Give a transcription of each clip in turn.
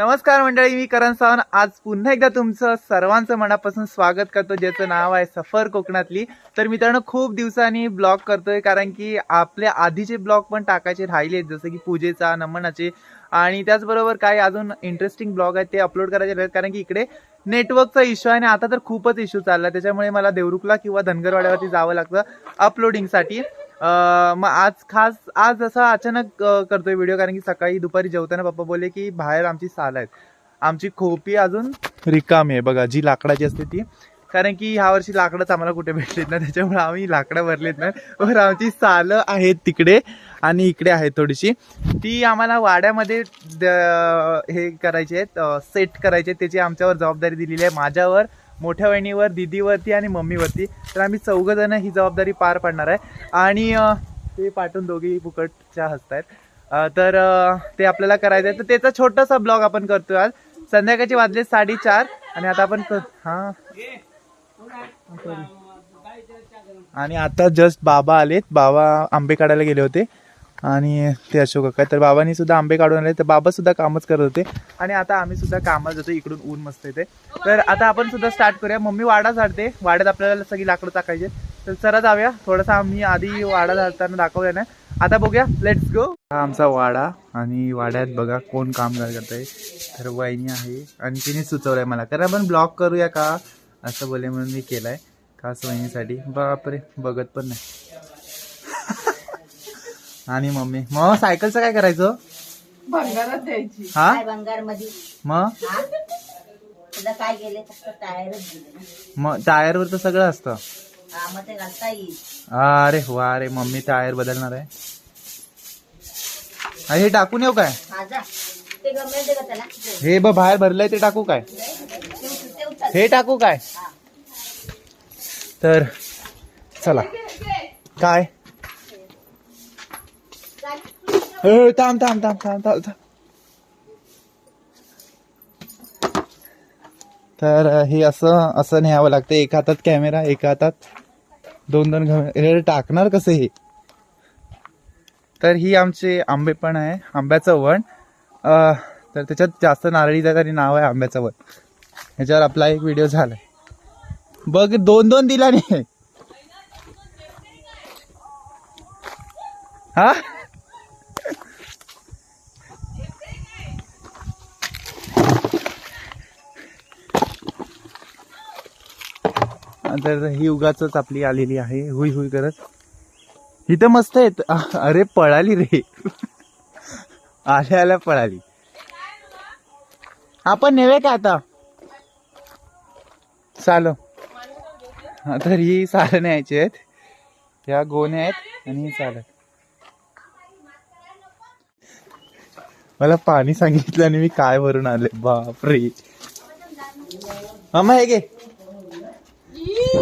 नमस्कार मंडळी मी करण सावंत. आज पुन्हा एकदा तुमचं सर्वांचं मनापासून स्वागत करतो ज्याचं नाव आहे सफर कोकणातली. तर मित्रांनो खूप दिवसांनी ब्लॉग करतोय कारण की आपले आधीचे ब्लॉग पण टाकायचे राहिले जसं की पूजेचा नमनाचे. आणि त्याचबरोबर काही अजून इंटरेस्टिंग ब्लॉग आहेत ते अपलोड करायचे आहेत कारण की इकडे नेटवर्कचा इश्यू आहे आणि आता तर खूपच इश्यू चालला त्याच्यामुळे मला देवरुखला किंवा धनगरवाड्यावरती जावं लागतं अपलोडिंगसाठी मग आज खास आज असं अचानक करतोय व्हिडिओ कारण की सकाळी दुपारी जेवताना पप्पा बोलले की बाहेर आमची साल आहेत. आमची खोपी अजून रिकामी आहे बघा जी लाकडाची असते ती. कारण की ह्या वर्षी लाकडंच आम्हाला कुठे भेटलीत ना त्याच्यामुळे आम्ही लाकडं भरलेत ना. वर आमची सालं आहेत तिकडे आणि इकडे आहेत थोडीशी. ती आम्हाला वाड्यामध्ये द- हे करायचे आहेत सेट करायचे आहेत. त्याची आमच्यावर जबाबदारी दिलेली आहे. माझ्यावर मोठ्या वहिनीवर दिदीवरती आणि मम्मीवरती. तर आम्ही चौघ जण ही जबाबदारी पार पाडणार आहे. आणि ते पाठवून दोघी फुकटच्या हसत आहेत तर ते आपल्याला करायचं आहे तर त्याचा छोटासा ब्लॉग आपण करतोय आज. संध्याकाळची वाजले साडेचार. आणि आता आपण हां? हा आणि आता जस्ट बाबा आलेत. बाबा आंबे काढायला गेले होते. आणि ते अशोक काका तर बाबांनी सुद्धा आंबे काढून आले तर बाबा सुद्धा कामच करत होते. आणि आता आम्ही सुद्धा कामाला जातो. इकडून ऊन मस्त येते. तर आता आपण सुद्धा स्टार्ट करूया. मम्मी वाडा झाडते. वाड्यात आपल्याला सगळी लाकडं टाकायचे तर चला जाऊया. थोडासा आम्ही आधी वाडा झाडताना दाखवूया ना. आता बघूया. लेट्स गो हा आमचा वाडा आणि वाड्यात बघा कोण काम करत आहे. तर वहिनी आहे. आणि तिने सुचवलंय मला. कारण आपण ब्लॉग करूया का? असं बोले म्हणून मी केलाय. खास वहिनीसाठी. बापरे. बघत पण नाही. आणि मम्मी. मग सायकलचं काय करायचं? भंगारात द्यायची. हा? काय भंगारमध्ये मग तुला काय गेले फक्त टायरच गेले ना. मग टायरवर तर सगळं असतं. हा मग ते घालता येईल. अरे वा रे मम्मी टायर बदलणार आहे. हे टाकून येऊ काय? माझा ते गमेल दे का त्याला? हे ब बाहेर भरलंय ते टाकू काय? ते उचल- ते उचल. हे टाकू काय? हा. तर चला. काय? थांब थांब थांब थांब थांब थांब. तर हे असं असं न्यावं लागतं. एका हातात कॅमेरा एका हातात दोन दोन घमे- हे टाकणार कसं हे? तर ही आमचे आंबे पण आहे आंब्याचं वण. तर त्याच्यात जास्त नारळीचं तरी नाव आहे आंब्याचं वण. ह्याच्यावर आपला एक व्हिडिओ झालाय. बघ दोन दोन दिला नाही हा? तर ही उगाच आपली आलेली आहे. हुई हुई करत. इथं मस्त आहेत. अरे पळाली रे. आल्या आल्या पळाली. आपण नेवे का आता? चालो. हा, तर ही साल न्यायची आहेत. ह्या गोण्या आहेत आणि चालत मला पाणी सांगितलं आणि मी काय भरून आले? बापरे. मामा हे गे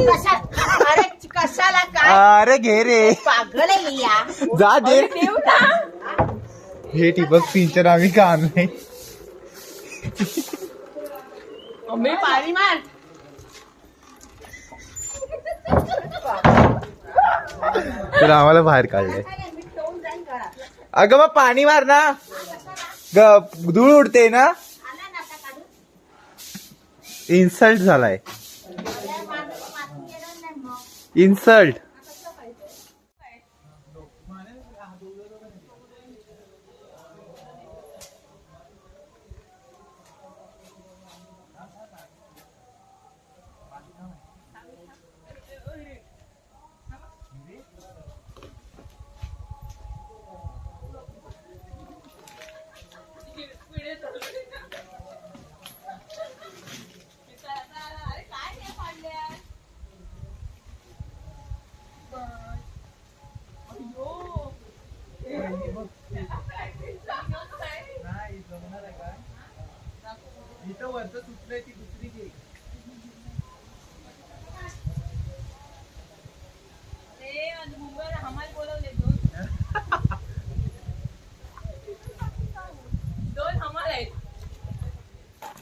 अरे कशाला काय? अरे घे रे. पागल आहे ही या. जा दे. देऊ ना. हे ठिबक सिंचन आम्ही का आणलंय? मम्मी पाणी मार. तर आम्हाला बाहेर काढलंय. अगं मग पाणी मार ना. ग- धूळ उडते ना. इन्सल्ट झालाय. इन्सल्ट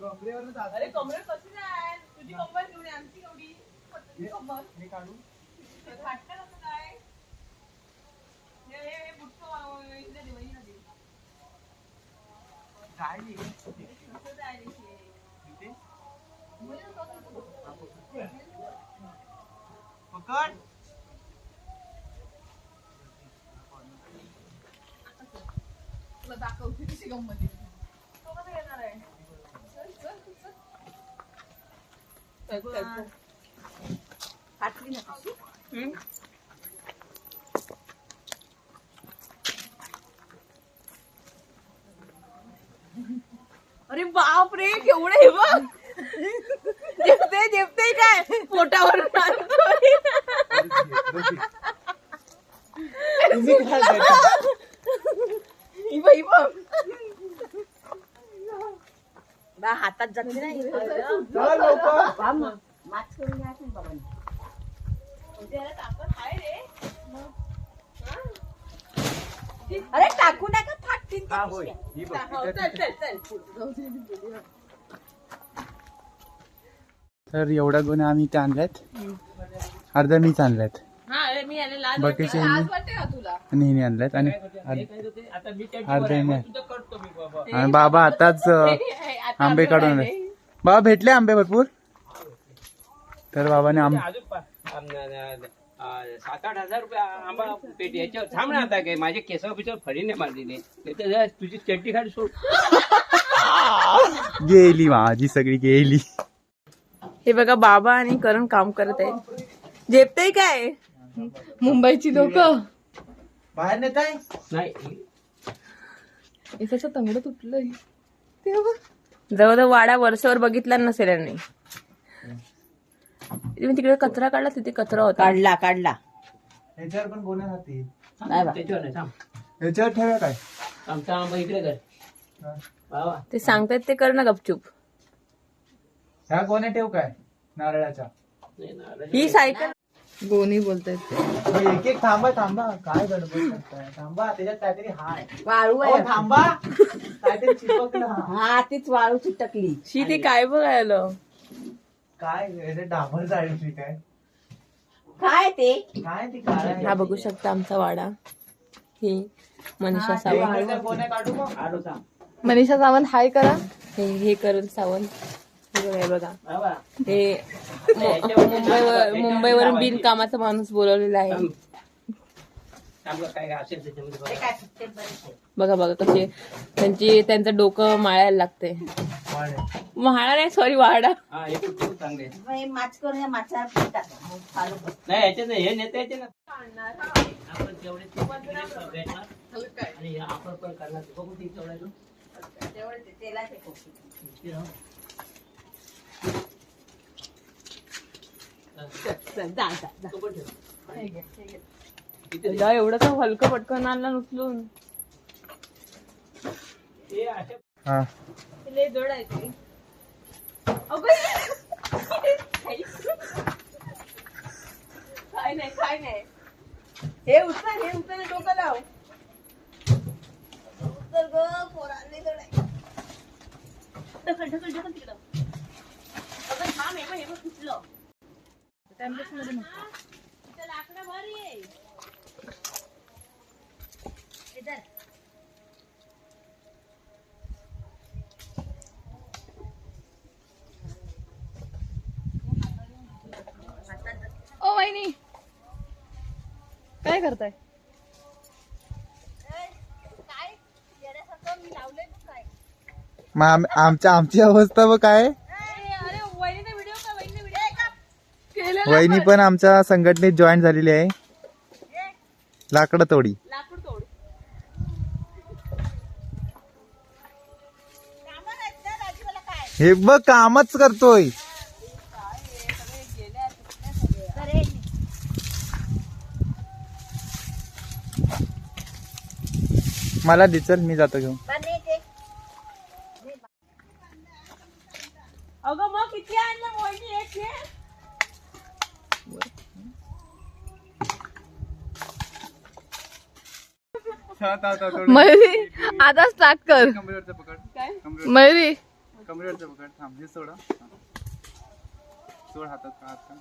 अरे कमरेत कशी नाही तुझी कंबर घेऊन आमची एवढी कंबर फाटतं कसं काय? हे- हे- हे बुटकं इकडे दे, वहिनीला दे. कसं जायला इथे? पकड. तुला दाखवते कशी गंमत आहे. तो कसं येणार आहे? चल, चल, चल. चल, चल, चल. फाटली ना कशी हम्म? अरे बाप रे केवढं हे बघ. जेवते जेवते काय? पोटावर काय करता? ही बाई बघ बा हातात जाते नाही चल लवकर. करून अरे टाकू नका फाटतील हा, होय. पिशव्या. बघ, इथं- चल चल चल. तर एवढ्या गुन्हे आम्ही इथे आणल्यात अर्धा मीच आणल्यात बाकीचे वाटते. लाज मी- वाटते का तुला? आणि आणल्यात आणि बाबा आताच हे, आंबे काढून. आणले. बाबा भेटले आंबे भरपूर? तर बाबाने आंबे सात आठ हजार रुपये आंबा पेटी याच्यावर थांब ना आता काय माझे केसावर बिसावर फडी नाही मारलेले. त्याच्या तुझी चड्डी खाली सोड. गेली माझी सगळी गेली. हे बघा बाबा आणि करण काम करत आहे झेपतय काय? मुंबईची लोक. बाहेर नेत आहे? नाही. त्याचं तंगड तुटलंय. जवळ जवळ वाडा वर्षावर बघितला नसेल यांनी. मी तिकडे कचरा काढला तिथे कचरा होता. काढला काढला. याच्यावर पण राहतील नाही बा. त्याच्यावर नाही थांब. याच्यावर ठेवा काय? आमचा आंबा इकडे कर. बाबा. ते सांगतायत ते कर ना गपचूप. ह्या गोण्या ठेव काय? नारळाच्या. नाही ना, ही सायकल गोनी बोलतायत एक एक थांबा थांबा. काय गडबड करताय? थांबा त्याच्यात काहीतरी हाय. वाळू अहो, आहे. थांबा. काहीतरी चिपकलं. हा तीच वाळू चिटकली. शी ते काय बघायला? काय याचे डांबर काय? काय ते? काय ती काय हा बघू शकता आमचा वाडा. ही मनीषा सावंत. काढू मग. मनीषा सावंत हाय करा. हे हे करून सावंत. बघा मुंबईवर मुंबईवरून बिनकामाचा माणूस बोलवलेला आहे. बघा. बघा बघा कसे. त्यांची त्यांचं डोकं माळायला लागते. म्हाळा नाही सॉरी वाडा. आपण पण करणार. तुला एवढं तर हलकं पटकन आणला उचलून. हे. हा जोड आहे ते. काय नाही काय नाही. हे उचल हे उचल डोकं लाव. उचल ग पोरांनी जोड आहे. ढकल ढकल ढकल तिकडं. थांब हे बघ हे बघ फुटलं इथं लाकडं भारी आहे इधर. ओ वहिनी काय? करताय मग आम- आमच्या आमची अवस्था बघ काय? वहिनी पण आमच्या संघटनेत जॉईन झालेली आहे. लाकडं तोडी. हे बघ कामच करतोय. मला दिसल मी जातो घेऊन. अगं मग किती आणलं मोहिनी? मयुरी आता स्टार्ट कर. कमरेवरचं पकड. मयुरी. कमरेवरचं पकड. थांब हे सोडा. सोड हातात का हात का?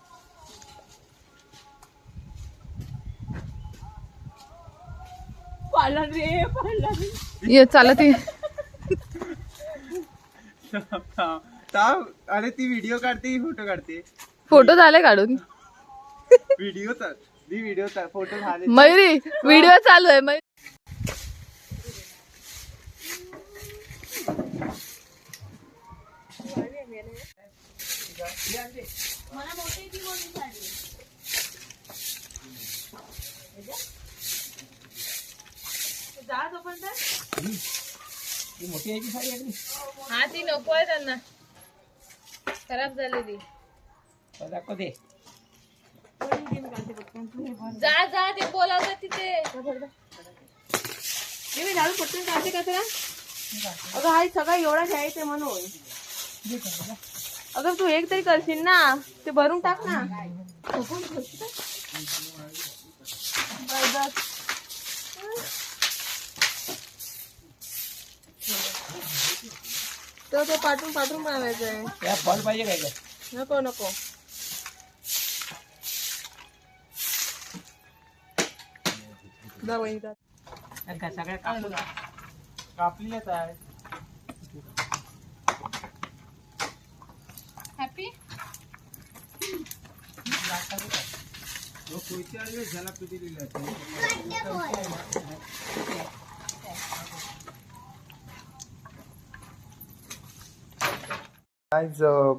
पाळला रे पाळला रे. ये चालत ये. थांब. थांब. अरे ती व्हिडिओ काढते फोटो काढते. फोटो झाले काढून. व्हिडिओ तर ती व्हिडिओ फोटो झाले. मयुरी व्हिडिओ चालू आहे मयुरी ही मोठी याची साडी आहे? हा ती नको आहे त्यांना. खराब झाली ती दाखव दे जा जा ते बोलावतात तिथे. मी झाडू पटकन काढते कचरा अगं हा सगळा एवढा घ्यायचं म्हणून. अगं तू एक तरी करशील ना. ते भरून टाक ना. ते पाठवून पाठवून बनवायचं आहे बॉल पाहिजे काय काय नको नको. सगळ्या कापून कापलेच आहे आज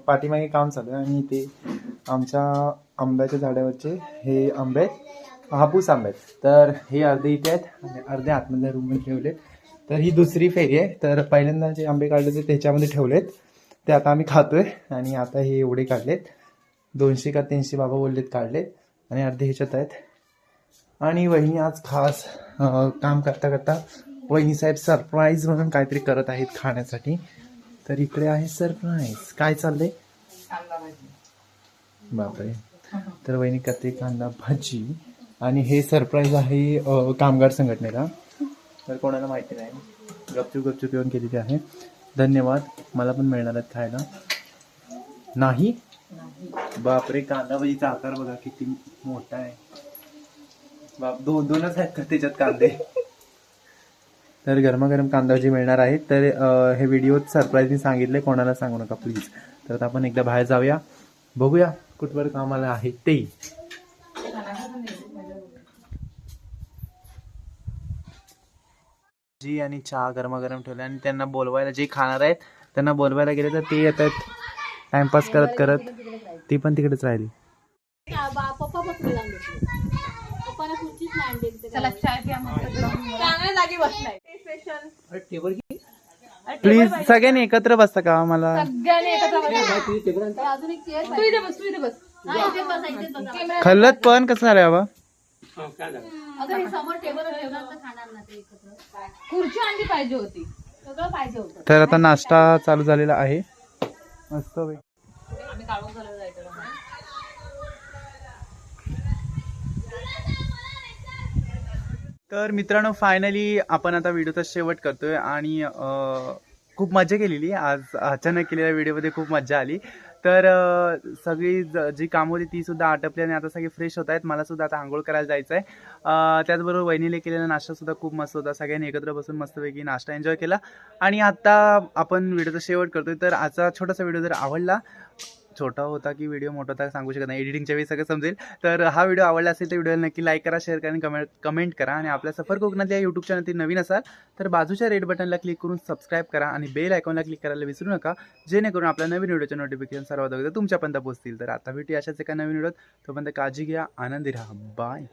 पाठीमागे काम चालू आहे आणि इथे आमच्या आंब्याच्या झाडावरचे हे आंबे आहेत हापूस आंबे आहेत. तर हे अर्धे इथे आहेत आणि अर्धे आतमधल्या रूममध्ये ठेवलेत. तर ही दुसरी फेरी आहे. तर पहिल्यांदा जे आंबे काढले ते त्याच्यामध्ये ठेवलेत. ते आता आम्ही खातोय आणि आता हे एवढे काढलेत. दोनशे का तीनशे बाबा बोललेत काढलेत. आणि अर्धे ह्याच्यात आहेत. आणि वहिनी आज खास अ, काम करता करता वहिनी साहेब सरप्राईज म्हणून काहीतरी करत आहेत खाण्यासाठी. तर इकडे आहे सरप्राईज काय चाललंय? बापरे. तर वहिनी करते कांदा भाजी. आणि हे सरप्राईज आहे कामगार संघटनेला. तर कोणाला माहिती नाही. गपचूप गपचूप येऊन केलेली आहे. धन्यवाद. मला पण मिळणार आहेत खायला. नाही. बापरे कांदा भाजीचा आकार बघा किती मोठा आहे. बाप दोन दोनच आहेत का त्याच्यात कांदे? तर गरमागरम कांदा भाजी मिळणार आहे तर अ, हे व्हिडिओ सरप्राईजनी सांगितले कोणाला सांगू नका प्लीज तर आता आपण एकदा बाहेर जाऊया. बघूया कुठवर कामाला आहे ते. जी आणि चहा गरमागरम ठेवले आणि त्यांना बोलवायला जे खाणार आहेत त्यांना बोलवायला गेले तर ते येत आहेत टाइमपास करत करत ती पण तिकडेच राहिली. चला चाय प्या मग. चांगल्या जागी बसलाय. स्पेशल टेबल प्लीज सगळ्यांनी एकत्र बसता का मला सगळ्याने एकत्र बसा. तू इथे बस तू इथे बस. कॅमेरा- खल्लत पण कसं झालं बाबा? काय झालं? खुर्ची आणली पाहिजे होती. तर आता नाश्ता चालू झालेला आहे. मस्त बाई. आम्ही काढून झालं जायचं तर मित्रांनो फायनली आपण आता व्हिडिओचा शेवट करतोय आणि खूप मजा केलेली. आज अचानक केलेल्या व्हिडिओमध्ये खूप मजा आली. तर सगळी ज- जी कामं होती ती सुद्धा आटपली आणि आता सगळी फ्रेश होत आहेत. मला सुद्धा आता आंघोळ करायला जायचं आहे त्याचबरोबर वहिनीला केलेला नाश्ता सुद्धा खूप मस्त होता. सगळ्यांनी एकत्र बसून मस्तपैकी नाश्ता एन्जॉय केला. आणि आता आपण व्हिडिओचा शेवट करतोय. तर आजचा छोटासा व्हिडिओ जर आवडला छोटा होता की व्हिडिओ मोठा होता सांगू शकत नाही. एडिटिंगच्या वेळी सगळं समजेल. तर हा व्हिडिओ आवडला असेल तर व्हिडिओला नक्की लाईक करा शेअर करा आणि कमेंट कमेंट करा. आणि आपल्या सफर कोकणातल्या या यूट्यूब चॅनलतील नवीन असाल तर बाजूच्या रेड बटनला क्लिक करून सबस्क्राईब करा आणि बेल आयकॉनला क्लिक करायला विसरू नका. जेणेकरून आपल्या नवीन व्हिडिओचे नोटिफिकेशन सर्वात अगोदर तुमच्यापर्यंत पोहोचतील. तर आता भेटी अशाच एका नवीन व्हिडिओत तोपर्यंत काळजी घ्या आनंदी राहा. बाय